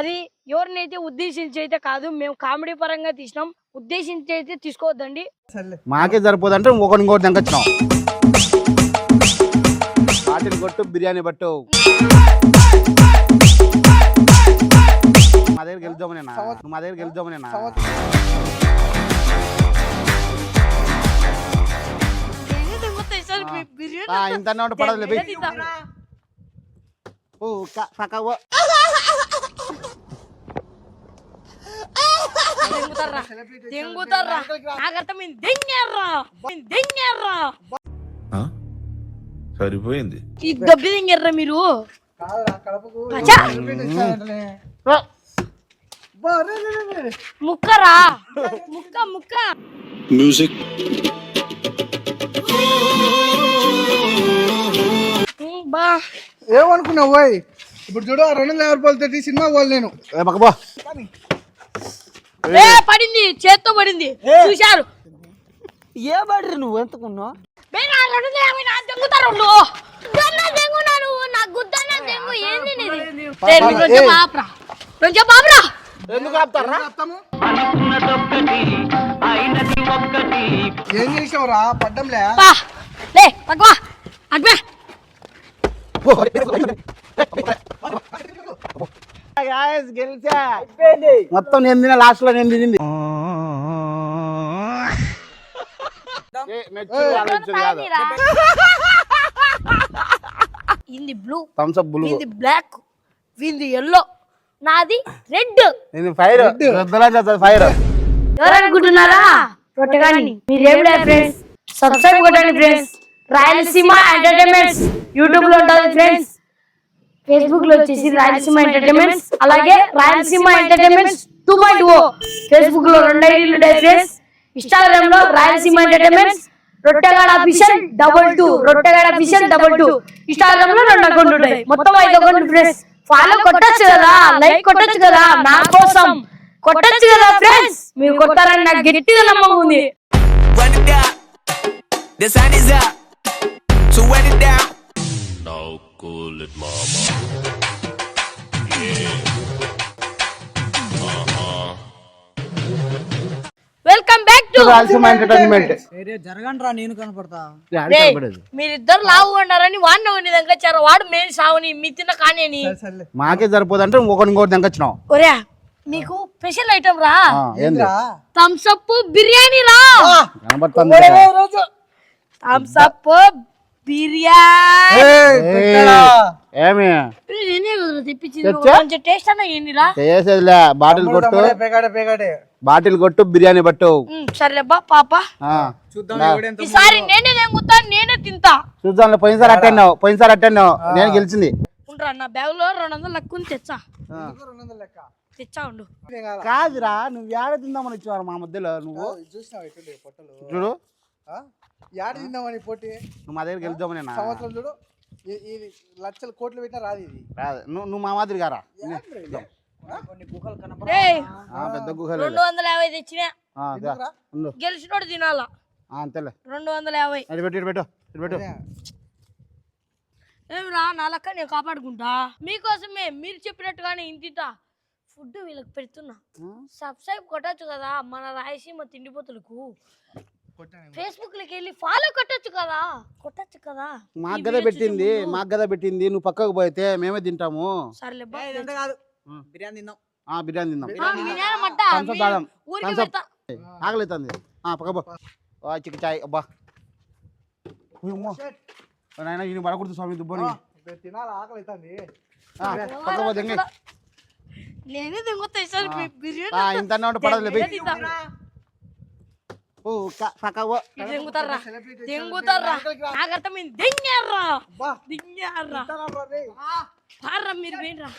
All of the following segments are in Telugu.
అది ఎవరినైతే ఉద్దేశించి అయితే కాదు మేము కామెడీ పరంగా తీసినాం. ఉద్దేశించి అయితే తీసుకోవద్దండి మాకే సరిపోదంటే ఇంకొకటి ఇంకోటి దంకొచ్చినాం వాటిని కొట్టు బిర్యానీ పట్టు. మా దగ్గరికి వెళ్దామనేనా మా దగ్గరికి వెళ్దామనేనా ఆ, ఇంత పోయి. ఓ, క- పక్క ఓ. దెంగుతారా దెంగుతారా నాకు అర్థమైంది? సరిపోయింది. ఈ దెబ్బ మీరు. ముక్కరా. ముక్క ముక్క. మ్యూజిక్ బా. ఏమనుకున్నావు ఇప్పుడు చూడు ఆ రెండు వందల యాభై రూపాయలు తెచ్చి సినిమా పోవాలి నేను. ఏ, పడింది చేత్తో పడింది చూశారు ఏ బడ్రి నువ్వు ఎంతకున్నావు? ఏ, చేసావురా పడ్డంలే గెలిచా? మొత్తం నేను తిన లాస్ట్లో నేను తినింది. ఇంది బ్లూ. Up blue. ఇది బ్లాక్ వీంది ఎల్లో నాది రెడ్ ఇది ఫైర్ ఫైర్ ఎవరు అనుకుంటున్నారా కొట్టగాని. ఫ్రెండ్స్ సబ్స్క్రైబ్ కొట్టండి ఫ్రెండ్స్ రాయలసీమ ఎంటర్టైన్మెంట్స్ యూట్యూబ్లో ఉంటుంది ఫ్రెండ్స్ ఫేస్బుక్లో వచ్చేసి రాయలసీమ ఎంటర్టైన్మెంట్స్ అలాగే Rayalaseema entertainments two point O ఫేస్బుక్లో రెండు ఐడీలు ఇన్స్టాగ్రామ్లో రాయలసీమ ఎంటర్టైన్మెంట్స్ రొట్టెగాడ అఫీషియల్ డబుల్ టూ రొట్టెగాడ అఫీషియల్ డబుల్ టూ ఇన్స్టాగ్రామ్లో రెండు అకౌంట్ ఉంటాయి మొత్తం ఐదు అకౌంట్ ఫ్రెండ్స్ ఫాలో కొట్టచ్చు కదా లైక్ కొట్టచ్చు కదా నా కోసం కొట్టచ్చు కదా ఫ్రెండ్స్ మీరు కొట్టారని నాకు గట్టిగా నమ్మకం ఉంది. Run it down. So run it down. Welcome back to entertainment నేను కనపడతా. మీరిద్దరు లావు ఉన్నారని వాడిని ఉండి దగ్గర వాడు మేము సావుని మీ తిన్న కానేని మాకే సరిపోదంటే ఇంకొకటి ఇంకోటి దంకొచ్చినాం ఒరే మీకు స్పెషల్ ఐటమ్ రా. ఏంది? థమ్స్ అప్ బిర్యానీ రా. కనబడుతుంది ఒరే, రోజు. Thums Up? ఏమి? చేసేదిలే బాటిల్ కొట్టు. తమ్ముడే, పేకాడే పేకాడే. బాటిల్ కొట్టు బిర్యానీ పట్టు. సర్లేబ్బా పాప. చూద్దాం ఈసారి నేనే తెంగుతా నేనే తింటా చూద్దాంలే పోయినసారి అట్టన్నావు పోయినసారి అట్టన్నావు. నేను గెలిచింది. ఉండరా నా బ్యాగ్లో రెండు వందలు లక్కుని తెచ్చా. రెండు వందల లెక్క? తెచ్చా ఉండు. ఇదేం కాదా? కాదురా నువ్వు ఏడ తిందామని ఇచ్చేవారు మా మధ్యలో నువ్వు? చూడు. ఆ? యాడ తిందామని పోటీ? నువ్వు మా దగ్గరికి వెళ్దామని సంవత్సరం చూడు ఈ లక్షలు కోట్లు పెట్టినా రాదు ఇది. రాదు. నువ్వు నువ్వు మా మాదిరి గారా పెద్ద గుహలు రెండు వందల యాభై తెచ్చినా. గెలిచినోడు తినాలా? ఆ, అంతేలే. రెండు వందల యాభై. ఇటు పెట్టు ఇటు పెట్టు ఇటు పెట్టు. ఏమిరా నా లెక్క నేను కాపాడుకుంటా? మీకోసమే మీరు చెప్పినట్టుగానే ఇంటిట ఫుడ్ వీళ్ళకి పెడుతున్నా. సబ్స్క్రైబ్ కొట్టచ్చు కదా మన రాయసీమ తిండిపోతులకు. ఫేస్బుక్లోకి వెళ్ళి ఫాలో కొట్టచ్చు కదా? కొట్టచ్చు కదా? మాకు గదా పెట్టింది మాకు గదా పెట్టింది నువ్వు పక్కకు పోతే మేమే తింటాము. సర్లే బా. ఇదంతా కాదు. బిర్యానీ తిందాం. ఆ బిర్యానీ తిందాం. ఆ, మీ నాన్న మట్ట థమ్స్ అప్ మీ తాగం. ఊరికి థమ్స్ అప్. పెడతా. ఆకలి అవుతుంది ఆ పక్క పో. ఆ చిక్క చాయ్ అబ్బా. ఉయ్యమ్మో. నాయన ఈయన పడకూడదు స్వామి దుబ్బని. ఇప్పుడు తినాలి? ఆకలి అవుతుంది ఆ, పక్క పో దెంగి. నేనే తింగొత్తా ఈసారి బి- బిర్యానీ ఆ, ఇంత అన్నం. తింటా. తింగుతారా తింగుతారా నాకు అర్థమైంది దెంగారా దింగారా? పార్రా మీరు వేయండిరా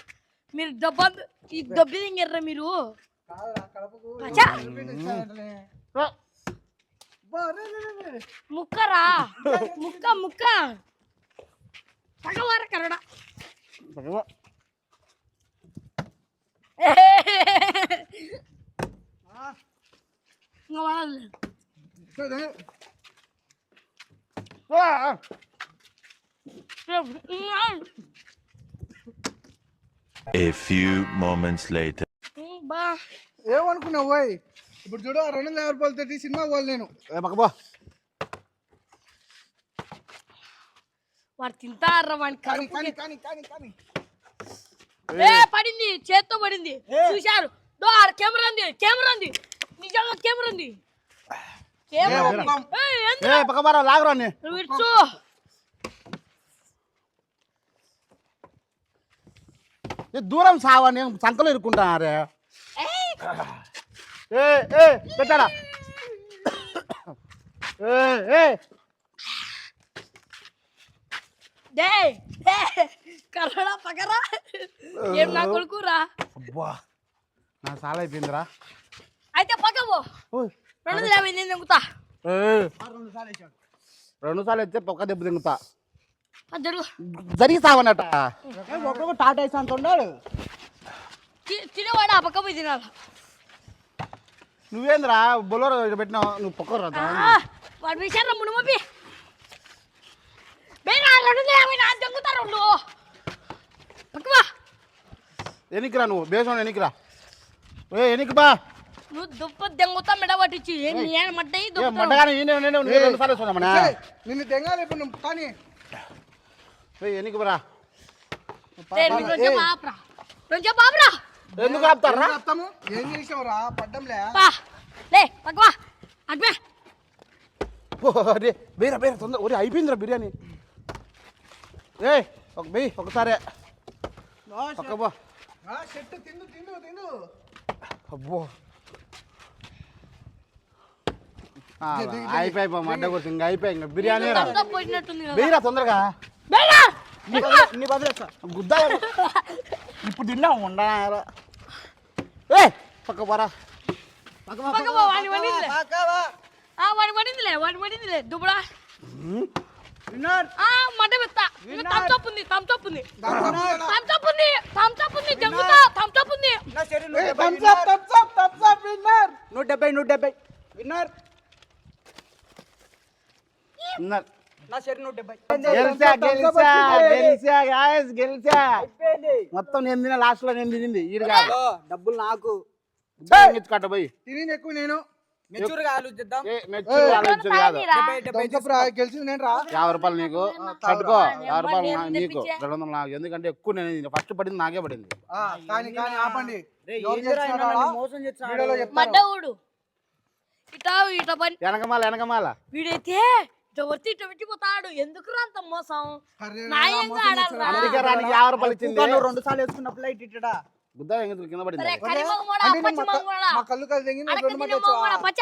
మీరు దెబ్బ ఈ దెబ్బ దింగారా మీరు. ముక్కరా ముక్క ముక్క పగవార కరడా పక్క పో. ఇంకా వాడాలి. సరే, ఆ, ఆ. A few moments later. బా. ఏమనుకున్నావు పోయి ఇప్పుడు చూడు ఆ రెండు వందల యాభై రూపాయలతో సినిమా పోవాలి నేను. పో. వాడు తింటారా వాడి కానీ కానీ కానీ కానీ కానీ. ఏ పడింది చేత్తో పడింది. చూశారు? కెమెరా ఉంది కెమెరా ఉంది నిజంగా కెమెరా ఉంది కెమెరా ఉంది ఏయ్, ఏంది? ఏ పక్క బారా లాగరా నీ నువ్వు ఇడ్చు ఏ దూరం సావా నేను సంకలో ఇరుక్కుంటానారే ఏయ్, ఏ ఏ పెట్టాడా? ఏ ఏ. డేయ్ డే కర్రడా పకరా ఏం నా కొడుకురా? అబ్బా నా చాలా అయిపోయిందిరా అయితే పక్కవో ఓయ్. రెండు వందల యాభై నేను దొంగతా ఏ, రెండు సార్లు అయితే పక్క దెబ్బ తింగుతా జరుగు జరిగి సావనట ఒక్కొక్క టాటా వేసి అంత ఉన్నాడు తి- తినేవాడు ఆ పక్క పోయి తినాలి నువ్వేంద్రా బొలోరో ఇక్కడ పెట్టినావు నువ్వు పక్కరా ఆ, వాడు విషయాన్ని మును మప్పి బేగా రెండు వందల యాభై నా దొంగతా రెండు పక్కవా ఎనికిరా నువ్వు బేసం ఎనికిరా ఏ ఎనికి బా నువ్వు దుప్ప దెంగుతా మెడ పట్టించి ఏం నేను మడ్డయి నిన్ను తెంగాలి ఇప్పుడు నువ్వు? కానీ. ఎనికి బరా కొంచెం ఆపురా. ఎందుకు ఆపుతారా? ఏం చెప్తాము ఏం చేసావురా? పడ్డంలే. లే పక్కవా. అడ్మే బేరా బేరా తొందర. ఒరే అయిపోయిందిరా బిర్యానీ. ఏ ఒక బెయ్యి ఒకసారి. పక్క బా ఆ, చెట్టు తిందు తిందు తిందు అబ్బో ఆ, అయిపోయి పో, మడ్డ కొడుతు ఇంకా అయిపోయి ఇంకా బిర్యానీ రా. అంతా పోయినట్టుంది కదా. బెయ్యిరా తొందరగా. నీ బదులేస్తా గుద్దా ఇప్పుడు తిన్నావు ఉండా ఏ పక్క పోరా. దుబ్బడా. ఆ మడ్డ మెత్త. తమ్సప్ ఉంది తమ్సప్ ఉంది. తమ్సప్ ఉంది తమ్సప్ ఉంది జంగుతా తమ్సప్ ఉంది. నా శరీరం ఏయ్, thumbs up, thumbs up, thumbs up, winner. నూట డెబ్బై నూట డెబ్బై. విన్నర్ ఉన్నారు. నా శరీరం నూట డెబ్బై గెలిచా గెలిచా గెలిచా గాయస్ గెలిచా. మొత్తం నేను తిన లాస్ట్లో నేను తినింది ఈడు కాదు. ఓ, డబ్బులు నాకు. కట్ట పోయి. తినింది ఎక్కువ నేను. మెచ్యూర్గా ఆలోచిద్దాం. ఏ, మెచ్చు ఆలోచించదు కాదు. డెబ్బై డెబ్బై thumbs up రా గెలిచింది నేను రా. యాభై రూపాయలు నీకు. కట్టుకో యాభై రూపాయలు నా- నీకు. రెండు వందలు నాకు. ఎందుకంటే ఎక్కువ నేను ఫస్ట్ పడింది నాకే పడింది. కానీ కానీ ఆపండి. మోసం ఇటా ఇట పని వెనకమాల వెనకమాల వీడైతే వచ్చి ఇట పెట్టిపోతాడు ఎందుకు అంత మోసం? అరే, న్యాయంగా మోసం ఆడాలిరా. అందుకే రానికి యాభై రూపాయలు ఇచ్చింది ఇంకా నువ్వు రెండు సార్లు వేసుకున్న ఫ్లైట్ ఇట్టడా? బుద్ధ ఎందుకు కింద పడింది. సరే కరిమగమోడా అంటే నేను పచ్చి మా క- మగమోడా మా కళ్ళు కలిసి తెంగి నువ్వు అడక రెండు మాట తినే వచ్చావా? మగమోడా పచ్చ.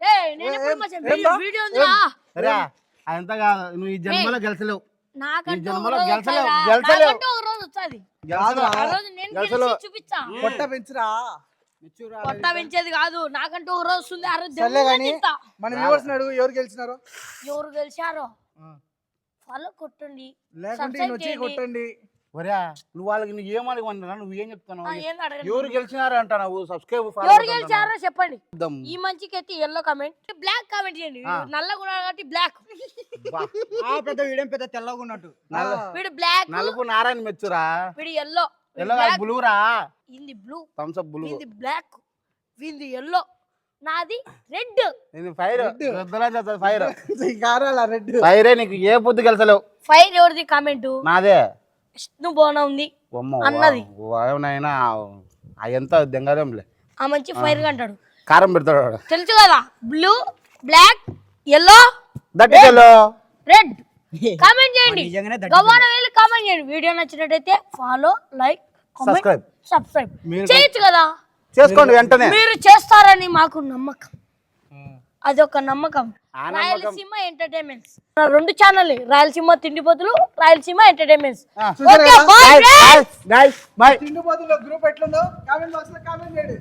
ఏయ్ నేను ఎప్పుడు మచ్చ వీడియో వీడియో ఉందిరా. సరే అదంతా కాదు నువ్వు ఈ జన్మలో గెలిచలేవు. నాకంటూ ఒక జన్మలో రోజు గెలిచలేవు, వస్తాదిరా. గెలిచలేవు. నాకంటూ ఒక రోజు వస్తుంది గెలిచలేవు. ఆ రోజు నేను గెలిచలేవు. గెలిచి చూపించా పొట్ట పెంచురా. కొట్ట పెంచేది కాదు. నాకంటూ ఒక రోజు వస్తుంది. ఆ రోజు సర్లే కానీ. మన వ్యూవర్స్ అడుగు ఎవరు గెలిచినారో? ఎవరు గెలిచారో? ఫాలో కొట్టండి. లేకుంటే వచ్చి. కొట్టండి. ఒరే నువ్వు వాళ్ళకి నువ్వు ఏమనుకుంటున్నా నువ్వు ఏం చెప్తున్నావు. ఎవరు గెలిచినారు అంటున్నావు? సబ్స్క్రైబ్ ఎవరు గెలిచారో చెప్పండి. ఈ మంచికి అయితే ఎల్లో కామెంట్ బ్లాక్ కామెంట్ చేయండి. నల్లగా ఉన్నాడు కాబట్టి బ్లాక్ ఆ పెద్ద వీడేం పెద్ద తెల్లగా ఉన్నట్టు. వీడు బ్లాక్ నలుపు నారాయణ మెచ్చురా? వీడు ఎల్లో ఎల్లో బులురా? ఇంది బ్లూ. థమ్స్అప్ బులు వీంది బ్లాక్. వీంది ఎల్లో నాది రెడ్. ఇది ఫైర్ ఫైర్ కారాల రెడ్. ఫైరే నీకు ఏ పొద్దు గెలిచలేవు ఫైర్ ఎవరిది? కామెంట్ నాదే. విష్ణు బోనా ఉంది. బొమ్మ అన్నది. ఏమైనా ఎంత దెంగదేంలే ఆ మంచి ఫైర్ అంటాడు కారం పెడతాడు వాడు. తెలుసు కదా? బ్లూ బ్లాక్ ఎల్లో దట్టికెళ్ళు రెడ్ కామెంట్ చేయండి. నిజంగానే దట్టి గవ్వాన వెళ్ళి కామెంట్ చేయండి. వీడియో నచ్చినట్టయితే ఫాలో లైక్ కామెంట్. సబ్స్క్రైబ్ మీరు- చేయొచ్చు కదా? చేసుకోండి వెంటనే. మీరు చేస్తారని మాకు నమ్మకం. అదొక నమ్మకం. ఆ నమ్మకం- రాయలసీమ ఎంటర్టైన్మెంట్స్ రెండు ఛానల్ రాయలసీమ తిండిపోతులు రాయలసీమ ఎంటర్టైన్మెంట్స్ చూసారా? ఓకే బాయ్ బాయ్ బాయ్ తిండి బదులు గ్రూప్ ఎట్లుందో? కామెంట్ బాక్స్లో కామెంట్ చేయండి.